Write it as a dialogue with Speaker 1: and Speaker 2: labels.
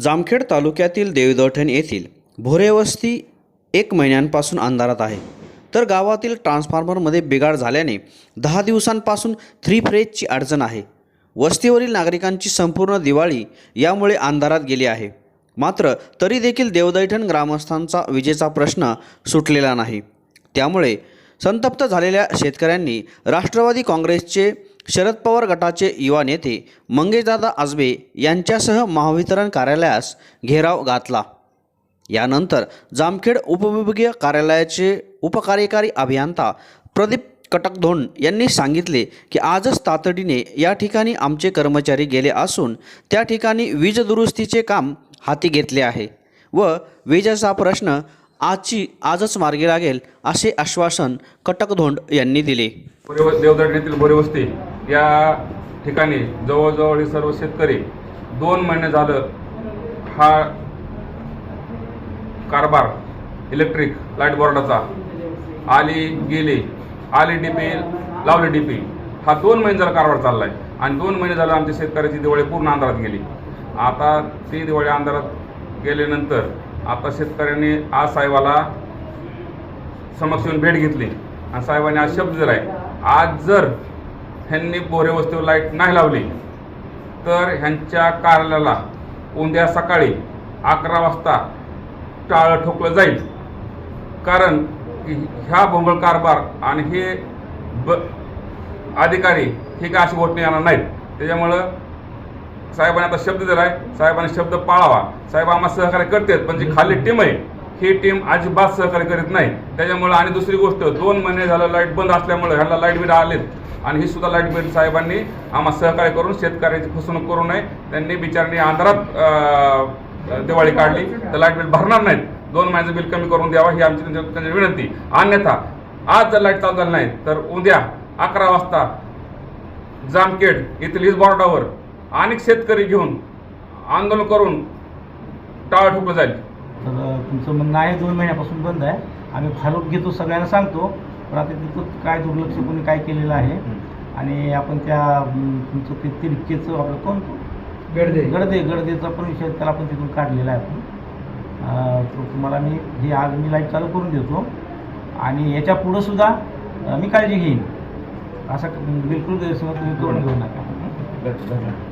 Speaker 1: जामखेड तालुक्यातील देवदठण येथील भोरेवस्ती एक महिन्यांपासून अंधारात आहे. तर गावातील ट्रान्सफॉर्मरमध्ये बिघाड झाल्याने दहा दिवसांपासून थ्री फ्रेजची अडचण आहे. वस्तीवरील नागरिकांची संपूर्ण दिवाळी यामुळे अंधारात गेली आहे. मात्र तरी देखील देवदैठण ग्रामस्थांचा विजेचा प्रश्न सुटलेला नाही. त्यामुळे संतप्त झालेल्या शेतकऱ्यांनी राष्ट्रवादी काँग्रेसचे शरद पवार गटाचे युवा नेते मंगेशदादा आजबे यांच्यासह महावितरण कार्यालयास घेराव घातला. यानंतर जामखेड उपविभागीय कार्यालयाचे उपकार्यकारी अभियंता प्रदीप कटकधोंड यांनी सांगितले की आजच तातडीने या ठिकाणी आमचे कर्मचारी गेले असून त्या ठिकाणी वीज दुरुस्तीचे काम हाती घेतले आहे व विजेचा प्रश्न आजची आजच मार्गी लागेल असे आश्वासन कटकधोंड यांनी दिले.
Speaker 2: बोरेव बोरेवस्ती या ठिकाणी जवळजवळ हे सर्व शेतकरी दोन महिने झालं हा कारभार इलेक्ट्रिक लाइट बोर्डाचा आली गेली आली डीपी लावली डीपी हा दोन महिने झाला कारभार आहे आणि दोन महिने झालं आमच्या शेतकऱ्याची दिवाळी पूर्ण अंधारात गेली. आता ती दिवाळी अंधारात गेल्यानंतर आता शेतकऱ्यांनी आज साहेबाला समक्ष येऊन भेट घेतली. आणि साहेबांनी आज शब्द दिलाय आज जर ह्यांनी बोरे वस्तीवर लाइट नाही लावली तर ह्यांच्या कार्यालयाला उद्या सकाळी अकरा वाजता टाळं ठोकलं जाईल. कारण ह्या भोंगळ कारभार आणि हे ब अधिकारी हे काय अशी ओटणी येणार नाहीत. त्याच्यामुळं साहेबांनी आता शब्द दिला आहे साहेबांनी शब्द पाळावा. साहेब आम्हाला सहकार्य करतात पण जी खाली टीम आहे ही टीम अजिबात सहकार्य करीत नाही. त्याच्यामुळे आणि दुसरी गोष्ट दोन महिने झालं लाइट बंद असल्यामुळे ह्याला लाइट बिल आलेत. आणि ही सुद्धा लाइट बिल साहेबांनी आम्हाला सहकार्य करून शेतकऱ्याची फसवणूक करू नये. त्यांनी बिचारणी अंधारात दिवाळी काढली. तर लाइट बिल भरणार नाहीत. दोन महिन्याचं बिल कमी करून द्यावा ही आमची त्यांची विनंती. अन्यथा आज जर लाइट चालू झाली नाही तर उद्या अकरा वाजता जामखेड येथील हीच बॉर्डावर अनेक शेतकरी घेऊन आंदोलन करून टाळ ठोकलं जाईल.
Speaker 3: तर तुमचं म्हणणं आहे दोन महिन्यापासून बंद आहे. आम्ही फालूक घेतो सगळ्यांना सांगतो. पण आता तिथं काय दुर्लक्ष कोणी काय केलेलं आहे. आणि आपण त्या तुमचं ते तिरकेचं आपलं कोण?
Speaker 4: गडदे.
Speaker 3: गडदे गडदेचा पण विषय त्याला पण तिथून काढलेला आहे आपण. तुम्हाला मी हे आज मी लाइट चालू करून देतो. आणि याच्या पुढं सुद्धा मी काळजी घेईन. असा बिलकुल गैरसमज तुम्ही करून घेऊ नका